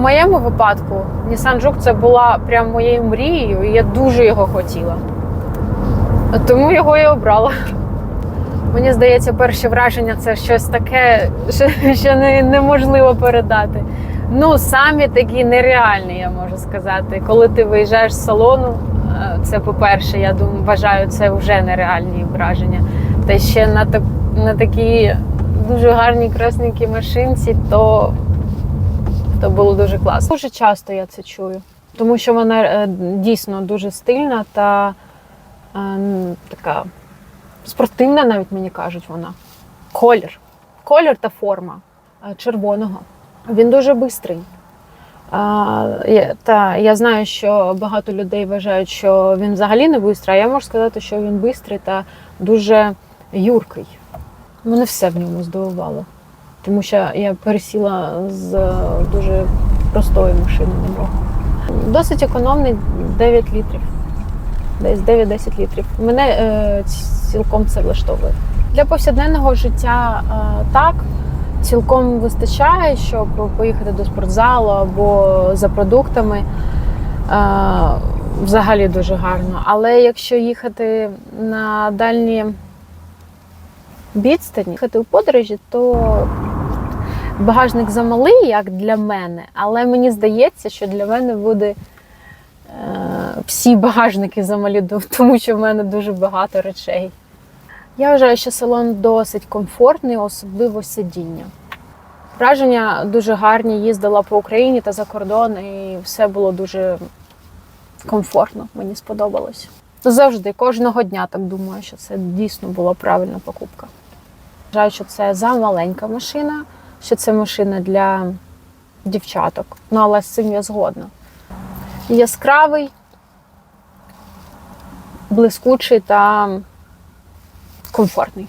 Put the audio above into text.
моєму випадку Nissan Juke це була прям моєю мрією, і я дуже його хотіла. Тому його і обрала. Мені здається, перші враження це щось таке, що, що не, неможливо передати. Ну, самі такі нереальні, я можу сказати. Коли ти виїжджаєш з салону, е, це по-перше, я думаю, вважаю, це вже нереальні враження. Та ще на, на такій дуже гарній красненькій машинці, то, то було дуже класно. Дуже часто я це чую, тому що вона е, дійсно дуже стильна та е, така спортивна, навіть мені кажуть, вона. Колір. Колір та форма е, червоного. Він дуже швидкий. Та я знаю, що багато людей вважають, що він взагалі не швидкий, а я можу сказати, що він швидкий та дуже юркий. Мене все в ньому здивувало. Тому що я пересіла з е, дуже простої машини на нього. Досить економний 9 літрів. Десь 9-10 літрів. Мене е, цілком це влаштовує. Для повсякденного життя е, так, цілком вистачає, щоб поїхати до спортзалу або за продуктами. Е, взагалі дуже гарно. Але якщо їхати на дальні відстані, їхати у подорожі, то багажник замалий, як для мене, але мені здається, що для мене буде е, всі багажники замалі, тому що в мене дуже багато речей. Я вважаю, що салон досить комфортний, особливо сидіння. Враження дуже гарні, їздила по Україні та за кордон, і все було дуже комфортно, мені сподобалось. Завжди, кожного дня так думаю, що це дійсно була правильна покупка. Вважаю, що це замаленька машина, що це машина для дівчаток. Ну, але з цим я згодна. Яскравий, блискучий та комфортний.